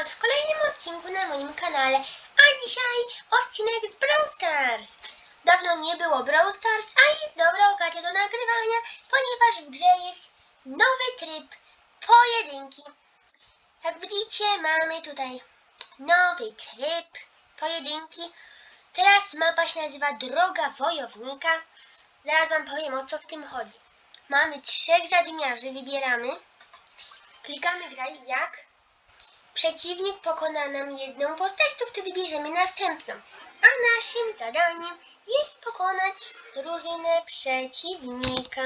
Was w kolejnym odcinku na moim kanale. A dzisiaj odcinek z Brawl Stars. Dawno nie było Brawl Stars, a jest dobra okazja do nagrywania, ponieważ w grze jest nowy tryb pojedynki. Jak widzicie, mamy tutaj nowy tryb pojedynki. Teraz mapa się nazywa Droga Wojownika. Zaraz Wam powiem o co w tym chodzi. Mamy trzech zadymiarzy, wybieramy. Klikamy graj jak przeciwnik pokona nam jedną postać, to wtedy bierzemy następną. A naszym zadaniem jest pokonać drużynę przeciwnika.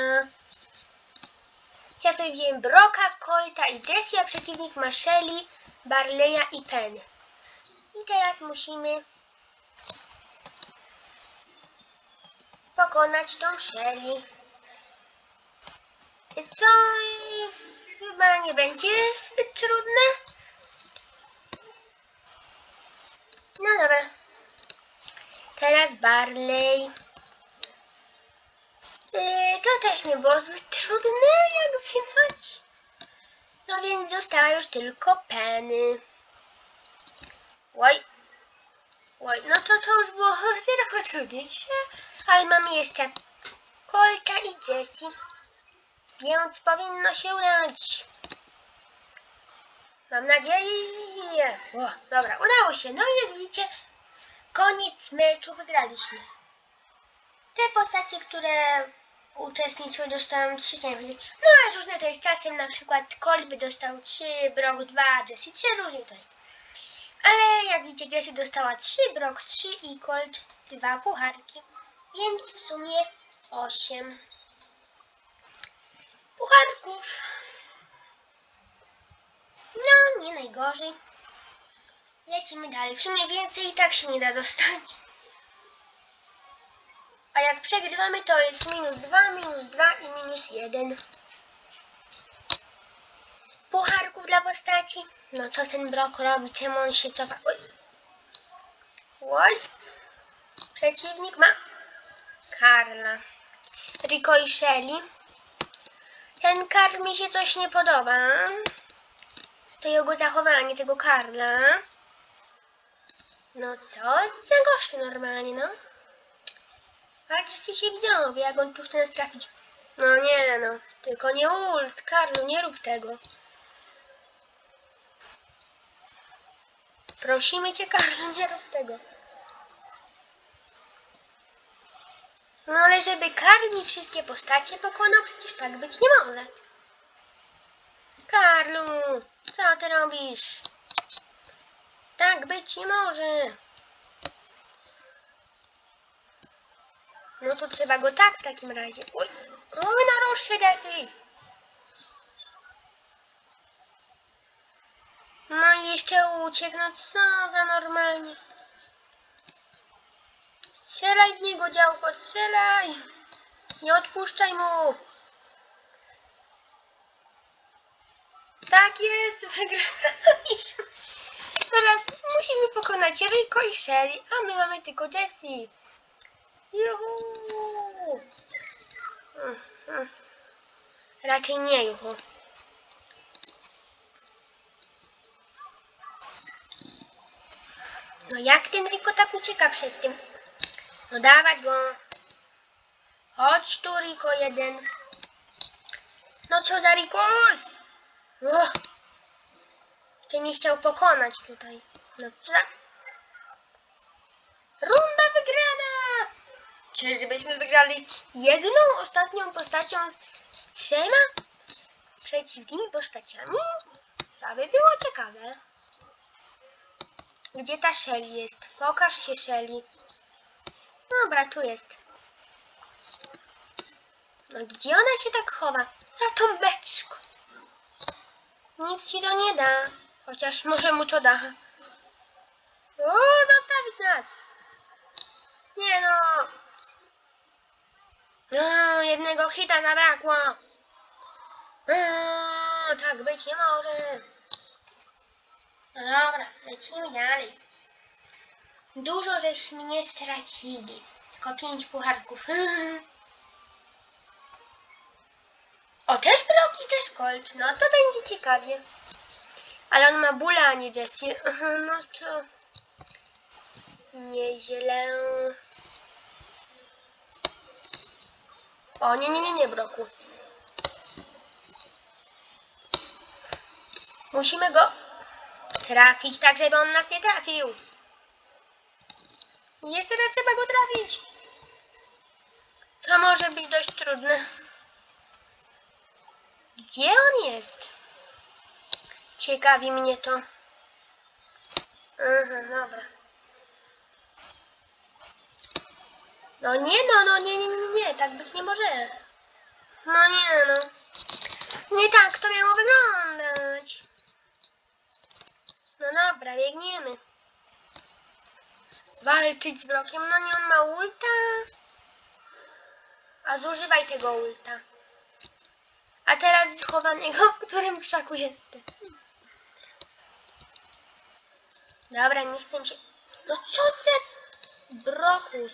Ja sobie wziąłem Broka, Colta i Jessie, a przeciwnik ma Shelly, Barleya i Penny. I teraz musimy pokonać tą Shelly. Co chyba nie będzie zbyt trudne. No dobra. Teraz Barley. Yy, to też nie było zbyt trudne, jak widać. No więc została już tylko Penny. Oj. Oj, no to to już było trochę trudniejsze. Ale mamy jeszcze Colta i Jessie. Więc powinno się udać. Mam nadzieję. O, dobra, udało się. No i jak widzicie, koniec meczu wygraliśmy. Te postacie, które uczestniczyły, dostają 3 powiedzieć. No ale różne to jest czasem, na przykład Colt by dostał 3, Brock 2, Jessie 3, różnie to jest. Ale jak widzicie, Jessie dostała 3, Brock 3 i Colt 2 pucharki. Więc w sumie 8 pucharków. No, nie najgorzej. Lecimy dalej. W sumie więcej i tak się nie da dostać. A jak przegrywamy, to jest minus 2, minus 2 i minus 1. Pucharków dla postaci. No co ten brok robi? Czemu on się cofa? Oj. Oj. Przeciwnik ma Karla. Rico i Shelly. Ten Karl mi się coś nie podoba. To jego zachowanie, tego Karla. No co za gościu normalnie, no. Patrzcie się widzowie, jak on tu chce nas trafić. No nie no, tylko nie ult, Karlu, nie rób tego. Prosimy cię, Karlu, nie rób tego. No ale żeby Karl wszystkie postacie pokonał, przecież tak być nie może. Karlu, co ty robisz? Tak być nie może. No to trzeba go tak w takim razie. Oj, oj narusz się Jessie. No i jeszcze uciekł, no co za normalnie. Strzelaj w niego, działko, strzelaj! Nie odpuszczaj mu! Tak jest, wygraliśmy. Teraz musimy pokonać Rico i Shelly, a my mamy tylko Jessie. Juhu! Mm, mm. Raczej nie juhu. No jak ten Rico tak ucieka przed tym? No dawać go. Chodź tu, Riko jeden. No co za Rikos? Jeszcze mnie chciał pokonać tutaj. No co za... Runda wygrana! Czyżbyśmy wygrali jedną ostatnią postacią z trzema przeciwnymi postaciami? To by było ciekawe. Gdzie ta Shelly jest? Pokaż się Shelly. Dobra, tu jest. No gdzie ona się tak chowa? Za tą beczką. Nic ci to nie da. Chociaż może mu to da. O, zostawić nas. Nie no. No, jednego hita zabrakło. O, tak być nie może. No dobra, lecimy dalej. Dużo żeśmy nie stracili. Tylko pięć pucharków. O, też Brock i też Colt. No to będzie ciekawie. Ale on ma bóle, a nie Jessie. No to... Nieźle. O, nie, nie, nie, nie, Broku. Musimy go trafić tak, żeby on nas nie trafił. Jeszcze raz trzeba go trafić. Co może być dość trudne. Gdzie on jest? Ciekawi mnie to. Dobra. No nie no, no nie, nie, nie, nie, tak być nie może. No nie no. Nie tak to miało wyglądać. No dobra, biegniemy. Walczyć z blokiem, no nie, on ma ulta. A zużywaj tego ulta. A teraz schowanego, w którym krzaku jestem. Dobra, nie chcę cię... No co za brokus?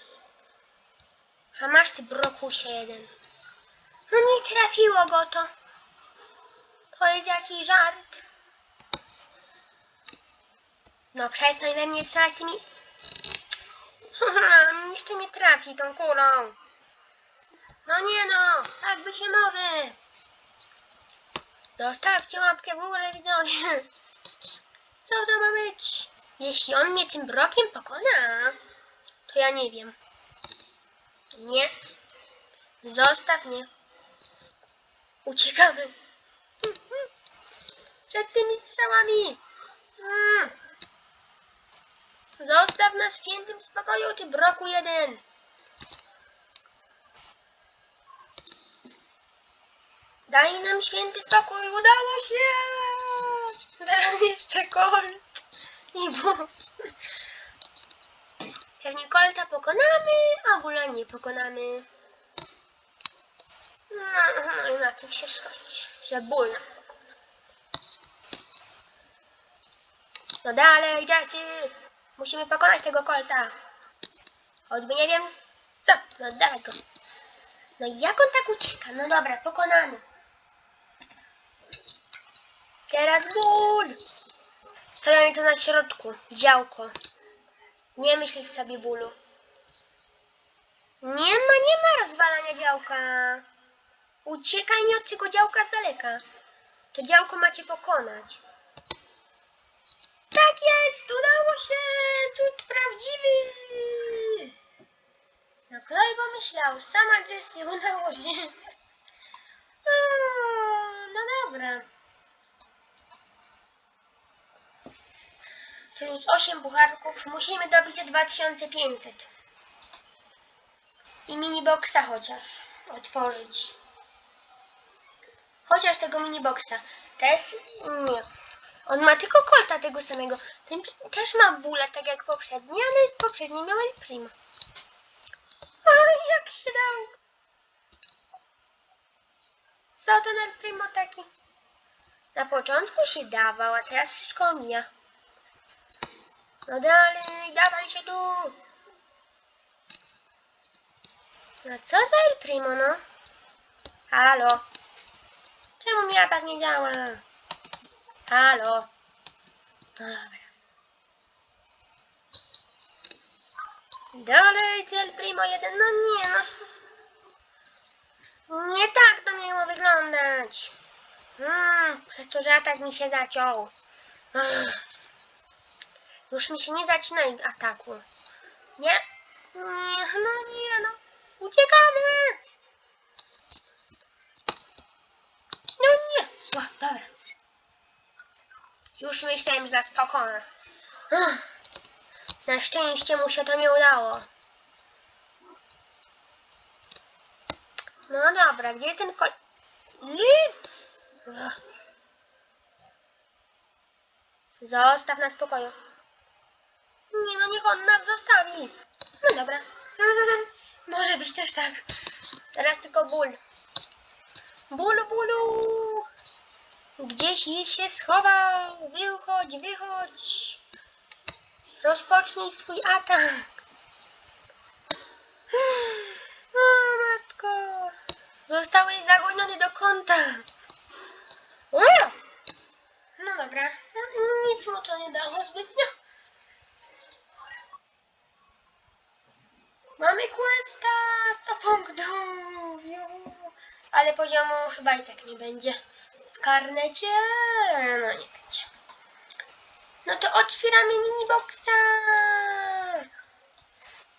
A masz ty brokusie jeden. No nie trafiło go to. To jest jakiś żart. No przestań we mnie strzelać tymi... Jeszcze mnie trafi tą kulą. No nie no, tak by się może. Zostawcie łapkę w górę, widzowie. Co to ma być? Jeśli on mnie tym brokiem pokona, to ja nie wiem. Nie. Zostaw mnie. Uciekamy. Przed tymi strzałami. Mm. Zostaw nas w świętym spokoju, ty broku jeden. Daj nam święty spokój, udało się! Teraz jeszcze kolt i bu. Pewnie kolta pokonamy, a bóla nie pokonamy. No, na tym się skończy, że ból nas pokona. No dalej, Jessie! Musimy pokonać tego kolta. Choćby nie wiem co. No dawaj go. No jak on tak ucieka? No dobra, pokonany. Teraz ból! Co mi to na środku? Działko. Nie myśl sobie bólu. Nie ma, nie ma rozwalania działka. Uciekaj mi od tego działka z daleka. To działko macie pokonać. Tak jest! Udało się! Cud prawdziwy! No kto by pomyślał? Sama Jessie udało się. No, no dobra. Plus 8 pucharków. Musimy dobić 2500. I miniboxa chociaż otworzyć. Chociaż tego miniboxa. Też nie. On ma tylko kolta tego samego. Ten też ma bóle, tak jak poprzedni, ale poprzedni miał El Primo. Oj, jak się dał. Co ten El Primo taki? Na początku się dawał, a teraz wszystko omija. No dalej, dawaj się tu. No co za El Primo, no? Halo? Czemu mi tak nie działa? Halo? No dobra. Dalej, El Primo jeden, no nie no. Nie tak to miało wyglądać. Hmm, przez to, że atak mi się zaciął. Ach. Już mi się nie zacina ataku. Nie? Nie, no nie, no. Uciekamy! No nie. O, dobra. Już myślałem, że nas pokona. Na szczęście mu się to nie udało. No dobra, gdzie jest ten kol... Zostaw na spokoju. Nie no, niech on nas zostawi. No dobra. Może być też tak. Teraz tylko ból. Bólu, bólu! Gdzieś się schował. Wychodź, wychodź. Rozpocznij swój atak. O, matko. Zostałeś zagoniony do kąta. O! No dobra. nic mu to nie dało zbytnio. Mamy questa 100 punktów. Ale poziomu chyba i tak nie będzie. W karnecie no nie będzie. No to otwieramy miniboxa.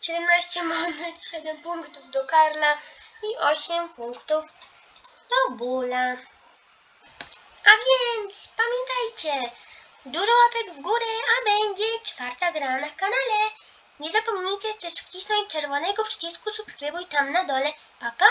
17 monet, 7 punktów do Karla i 8 punktów do Bula. A więc pamiętajcie, dużo łapek w górę, a będzie czwarta gra na kanale. Nie zapomnijcie też wcisnąć czerwonego przycisku subskrybuj tam na dole. Pa pa!